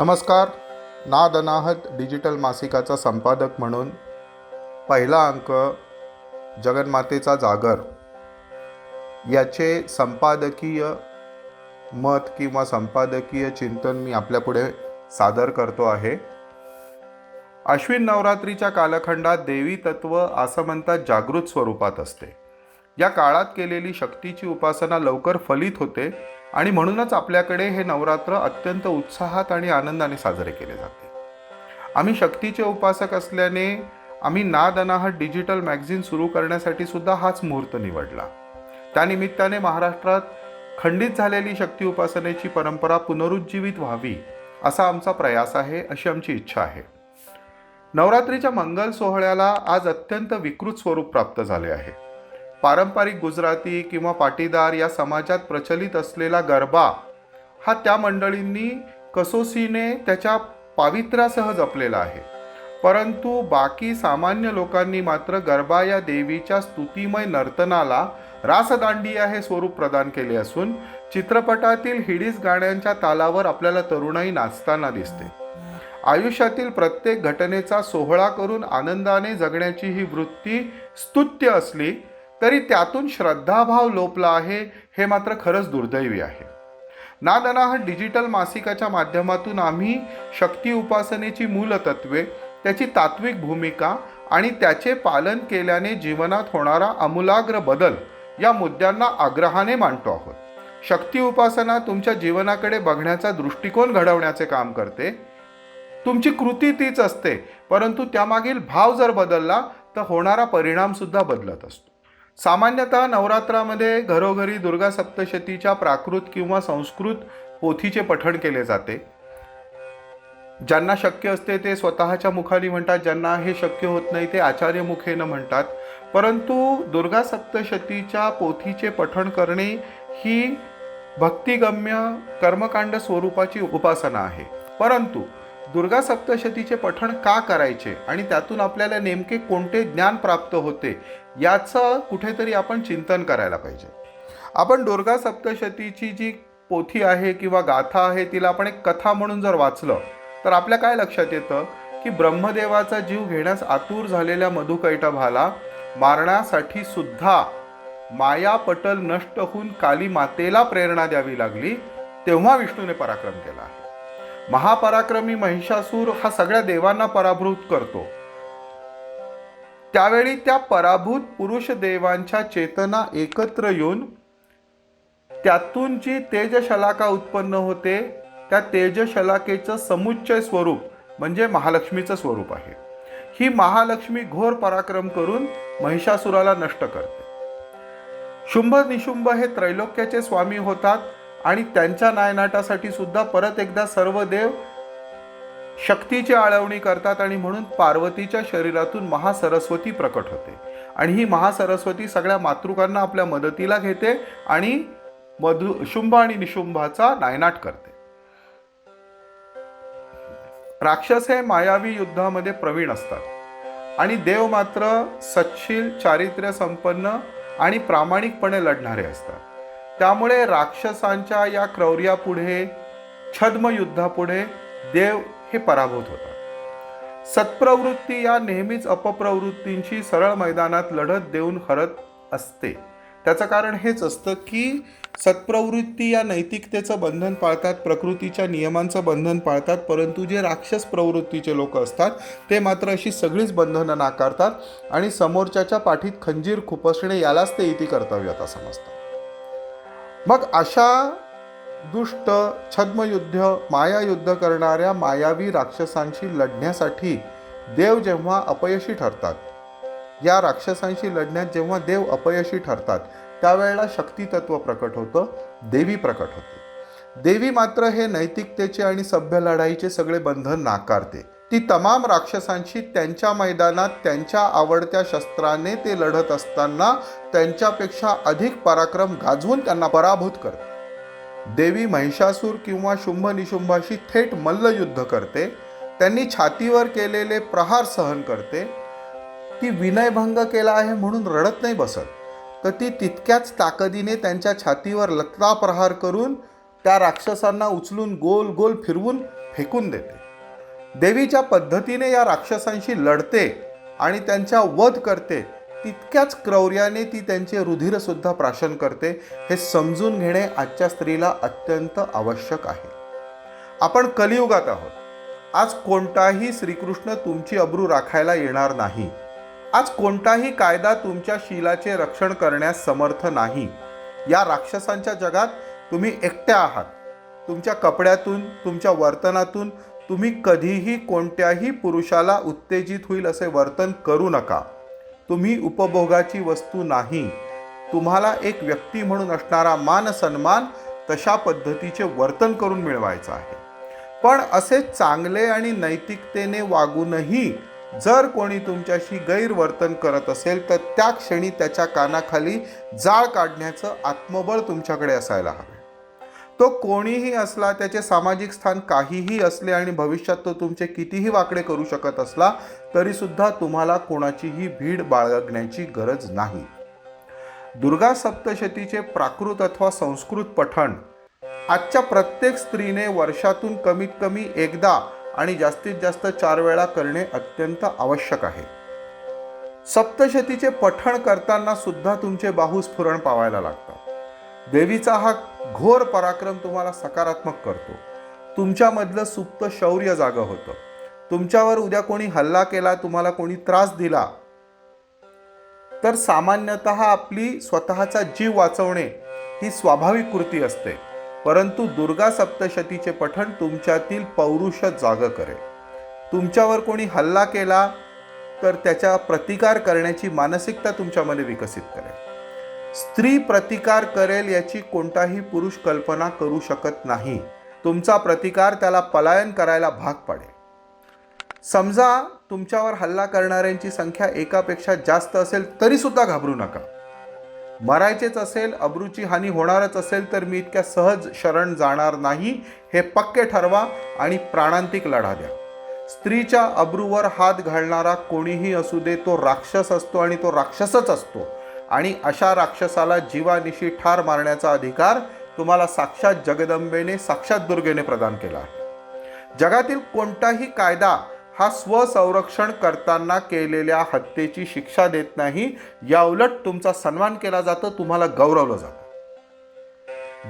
नमस्कार. नाद अनाहत डिजिटल मासिकाचा संपादक म्हणून पहिला अंक जगन्मातेचा जागर. याचे संपादकीय मत किंवा संपादकीय चिंतन मी आपल्यापुढे सादर करतो आहे. अश्विन नवरात्रीच्या कालखंडात देवी तत्व असं म्हणतात जागृत स्वरूपात असते. या काळात केलेली शक्तीची उपासना लवकर फलित होते. आणि म्हणूनच आपल्याकडे हे नवरात्र अत्यंत उत्साहात आणि आनंदाने साजरे केले जाते. आम्ही शक्तीचे उपासक असल्याने आम्ही नाद अनाहत डिजिटल मॅगझिन सुरू करण्यासाठी सुद्धा हाच मुहूर्त निवडला. त्यानिमित्ताने महाराष्ट्रात खंडित झालेली शक्ती उपासनेची परंपरा पुनरुज्जीवित व्हावी असा आमचा प्रयास आहे अशी आमची इच्छा आहे. नवरात्रीच्या मंगल सोहळ्याला आज अत्यंत विकृत स्वरूप प्राप्त झाले आहे. पारंपरिक गुजराती किंवा पाटीदार या समाजात प्रचलित असलेला गरबा हा त्या मंडळींनी कसोसीने त्याच्या पावित्र्यासह जपलेला आहे. परंतु बाकी सामान्य लोकांनी मात्र गरबा या देवीच्या स्तुतिमय नर्तनाला रासदांडिया हे स्वरूप प्रदान केले असून चित्रपटातील हिडीस गाण्यांच्या तालावर आपल्याला तरुणाई नाचताना दिसते. आयुष्यातील प्रत्येक घटनेचा सोहळा करून आनंदाने जगण्याची ही वृत्ती स्तुत्य असली तरी त्यातून श्रद्धाभाव लोपला आहे हे मात्र खरंच दुर्दैवी आहे. नादना हा डिजिटल मासिकाच्या माध्यमातून आम्ही शक्ती उपासनेची मूलतत्वे त्याची तात्विक भूमिका आणि त्याचे पालन केल्याने जीवनात होणारा आमूलाग्र बदल या मुद्द्यांना आग्रहाने मांडतो आहोत. शक्ती उपासना तुमच्या जीवनाकडे बघण्याचा दृष्टिकोन घडवण्याचे काम करते. तुमची कृती तीच असते परंतु त्यामागील भाव जर बदलला तर होणारा परिणामसुद्धा बदलत असतो. सामान्यतः नवरात्रामध्ये घरोघरी दुर्गा सप्तशतीच्या प्राकृत किंवा संस्कृत पोथीचे पठण केले जाते. ज्यांना शक्य असते ते स्वतःच्या मुखाने म्हणतात ज्यांना हे शक्य होत नाही ते आचार्य मुखेनं म्हणतात. परंतु दुर्गा सप्तशतीच्या पोथीचे पठण करणे ही भक्तिगम्य कर्मकांड स्वरूपाची उपासना आहे. परंतु दुर्गा सप्तशतीचे पठण का करायचे आणि त्यातून आपल्याला नेमके कोणते ज्ञान प्राप्त होते याचं कुठेतरी आपण चिंतन करायला पाहिजे. आपण दुर्गा सप्तशतीची जी पोथी आहे किंवा गाथा आहे तिला आपण एक कथा म्हणून जर वाचलं तर आपल्या काय लक्षात येतं? की ब्रह्मदेवाचा जीव घेण्यास आतुर झालेल्या मधुकैटभाला मारण्यासाठी सुद्धा मायापटल नष्ट होऊन काली मातेला प्रेरणा द्यावी लागली तेव्हा विष्णूने पराक्रम केला आहे. महापराक्रमी महिषासूर हा सगळ्या देवांना पराभूत करतो. त्यावेळी त्या पराभूत पुरुष देवांच्या चेतना एकत्र येऊन त्यातून जी तेजशलाका उत्पन्न होते. त्या तेजशलाकेचं समुच्चय स्वरूप म्हणजे महालक्ष्मीचं स्वरूप आहे. ही महालक्ष्मी घोर पराक्रम करून महिषासुराला नष्ट करते. शुंभ निशुंभ हे त्रैलोक्याचे स्वामी होतात आणि त्यांच्या नायनाटासाठी सुद्धा परत एकदा सर्व देव शक्तीची आळवणी करतात आणि म्हणून पार्वतीच्या शरीरातून महासरस्वती प्रकट होते. आणि ही महासरस्वती सगळ्या मातृकांना आपल्या मदतीला घेते आणि मधु शुंभ आणि निशुंभाचा नायनाट करते. राक्षस हे मायावी युद्धामध्ये प्रवीण असतात. आणि देव मात्र सच्छील चारित्र्य संपन्न आणि प्रामाणिकपणे लढणारे असतात. त्यामुळे राक्षसांच्या या क्रौर्यापुढे छद्म युद्धापुढे देव हे पराभूत होतात. सत्प्रवृत्ती या नेहमीच अपप्रवृत्तींची सरळ मैदानात लढत देऊन हरत असते. त्याचं कारण हेच असतं की सत्प्रवृत्ती या नैतिकतेचं बंधन पाळतात प्रकृतीच्या नियमांचं बंधन पाळतात परंतु जे राक्षस प्रवृत्तीचे लोक असतात ते मात्र अशी सगळीच बंधनं नाकारतात आणि समोरच्याच्या पाठीत खंजीर खुपसणे यालाच ते इति कर्तव्यता समजतात. मग अशा दुष्ट छद्मयुद्ध मायायुद्ध करणाऱ्या मायावी राक्षसांशी लढण्यासाठी देव जेव्हा अपयशी ठरतात या राक्षसांशी लढण्यात जेव्हा देव अपयशी ठरतात त्यावेळेला शक्तितत्व प्रकट होतं देवी प्रकट होते. देवी मात्र हे नैतिकतेचे आणि सभ्य लढाईचे सगळे बंधन नाकारते. ती तमाम राक्षसांशी त्यांच्या मैदानात त्यांच्या आवडत्या शस्त्राने ते लढत असताना त्यांच्यापेक्षा अधिक पराक्रम गाजवून त्यांना पराभूत करते. देवी महिषासूर किंवा शुंभ निशुंभाशी थेट मल्लयुद्ध करते त्यांनी छातीवर केलेले प्रहार सहन करते ती विनयभंग केला आहे म्हणून रडत नाही बसत तर ती तितक्याच ताकदीने त्यांच्या छातीवर लत्ता प्रहार करून त्या राक्षसांना उचलून गोल गोल फिरवून फेकून देते. देवीच्या पद्धतीने या राक्षसांशी लढते आणि त्यांच्या वध करते तितक्याच क्रौर्याने ती त्यांचे रुधिरसुद्धा प्राशन करते. हे समजून घेणे आजच्या स्त्रीला अत्यंत आवश्यक आहे. आपण कलियुगात आहोत. आज कोणताही श्रीकृष्ण तुमची अब्रू राखायला येणार नाही. आज कोणताही कायदा तुमच्या शीलाचे रक्षण करण्यास समर्थ नाही. या राक्षसांच्या जगात तुम्ही एकट्या आहात. तुमच्या कपड्यातून तुमच्या वर्तनातून तुम्ही कधीही कोणत्याही पुरुषाला उत्तेजित होईल असे वर्तन करू नका. तुम्ही उपभोगाची वस्तू नाही. तुम्हाला एक व्यक्ती म्हणून असणारा मान सन्मान तशा पद्धतीचे वर्तन करून मिळवायचं आहे. पण असे चांगले आणि नैतिकतेने वागूनही जर कोणी तुमच्याशी गैरवर्तन करत असेल तर त्या क्षणी त्याच्या कानाखाली जाळ काढण्याचं आत्मबळ तुमच्याकडे असायला हवे. तो कोणीही असला त्याचे सामाजिक स्थान काहीही असले आणि भविष्यात तो तुमचे कितीही वाकडे करू शकत असला तरीसुद्धा तुम्हाला कोणाचीही भीड बाळगण्याची गरज नाही. दुर्गा सप्तशतीचे प्राकृत अथवा संस्कृत पठण आजच्या प्रत्येक स्त्रीने वर्षातून कमीत कमी एकदा आणि जास्तीत जास्त चार वेळा करणे अत्यंत आवश्यक आहे. सप्तशतीचे पठण करताना सुद्धा तुमचे बाहुस्फुरण पावायला लागतात. देवीचा हा घोर पराक्रम तुम्हाला सकारात्मक करतो. तुमच्यामधलं सुप्त शौर्य जागं होतं. तुमच्यावर उद्या कोणी हल्ला केला तुम्हाला कोणी त्रास दिला तर सामान्यतः आपली स्वतःचा जीव वाचवणे ही स्वाभाविक कृती असते. परंतु दुर्गा सप्तशतीचे पठण तुमच्यातील पौरुष जाग करेल. तुमच्यावर कोणी हल्ला केला तर त्याचा प्रतिकार करण्याची मानसिकता तुमच्यामध्ये विकसित करेल. स्त्री प्रतिकार करेल याची कोणताही पुरुष कल्पना करू शकत नाही. तुमचा प्रतिकार त्याला पलायन करायला भाग पाडेल. समजा तुमच्यावर हल्ला करणाऱ्यांची संख्या एकापेक्षा जास्त असेल तरीसुद्धा घाबरू नका. मरायचेच असेल अब्रूची हानी होणारच असेल तर मी इतक्या सहज शरण जाणार नाही हे पक्के ठरवा आणि प्राणांतिक लढा द्या. स्त्रीच्या अब्रूवर हात घालणारा कोणीही असू दे तो राक्षस असतो आणि तो राक्षसच असतो. आणि अशा राक्षसाला जीवानिशी ठार मारण्याचा अधिकार तुम्हाला साक्षात जगदंबेने साक्षात दुर्गेने प्रदान केला आहे. जगातील कोणताही कायदा हा स्वसंरक्षण करताना केलेल्या हत्येची शिक्षा देत नाही या उलट तुमचा सन्मान केला जातो तुम्हाला गौरवलं जातं.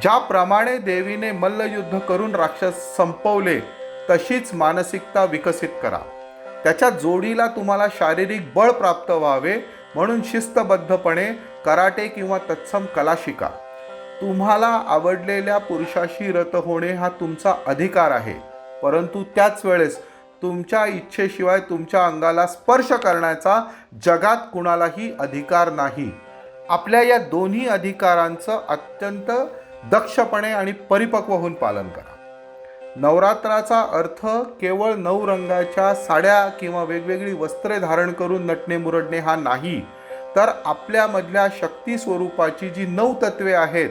ज्याप्रमाणे देवीने मल्लयुद्ध करून राक्षस संपवले तशीच मानसिकता विकसित करा. त्याच्या जोडीला तुम्हाला शारीरिक बळ प्राप्त व्हावे म्हणून शिस्तबद्धपणे कराटे किंवा तत्सम कला शिका. तुम्हाला आवडलेल्या पुरुषाशी रत होणे हा तुमचा अधिकार आहे. परंतु त्याच वेळेस तुमच्या इच्छेशिवाय तुमच्या अंगाला स्पर्श करण्याचा जगात कुणालाही अधिकार नाही. आपल्या या दोन्ही अधिकारांचं अत्यंत दक्षपणे आणि परिपक्व होऊन पालन करा. नवरात्राचा अर्थ केवळ नऊ रंगाच्या साड्या किंवा वेगवेगळी वस्त्रे धारण करून नटणे मुरडणे हा नाही. तर आपल्यामधल्या शक्ती स्वरूपाची जी नऊ तत्वे आहेत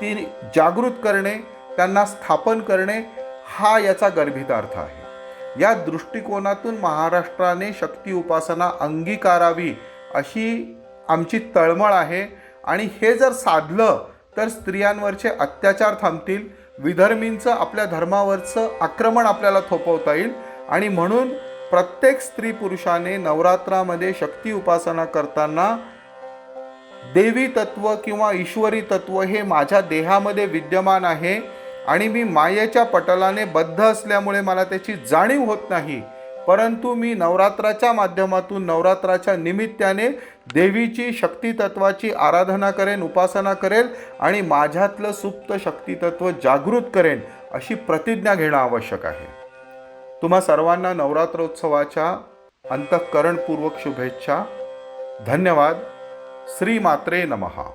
ती जागृत करणे त्यांना स्थापन करणे हा याचा गर्भित अर्थ आहे. या दृष्टिकोनातून महाराष्ट्राने शक्ती उपासना अंगीकारावी अशी आमची तळमळ आहे. आणि हे जर साधलं तर स्त्रियांवरचे अत्याचार थांबतील विधर्मींचं आपल्या धर्मावरचं आक्रमण आपल्याला थोपवता येईल आणि म्हणून प्रत्येक स्त्री पुरुषाने नवरात्रामध्ये शक्ती उपासना करताना देवी तत्व किंवा ईश्वरी तत्व हे माझ्या देहामध्ये विद्यमान आहे आणि मी मायेच्या पटलाने बद्ध असल्यामुळे मला त्याची जाणीव होत नाही. परंतु मी नवरात्राच्या माध्यमातून नवरात्राच्या निमित्ताने देवीची शक्तितत्वाची आराधना करेन उपासना करेल आणि माझ्यातलं सुप्त शक्तितत्व जागृत करेन अशी प्रतिज्ञा घेणं आवश्यक आहे. तुम्हा सर्वांना नवरात्रोत्सवाच्या अंतःकरणपूर्वक शुभेच्छा. धन्यवाद. श्री मात्रे नमहा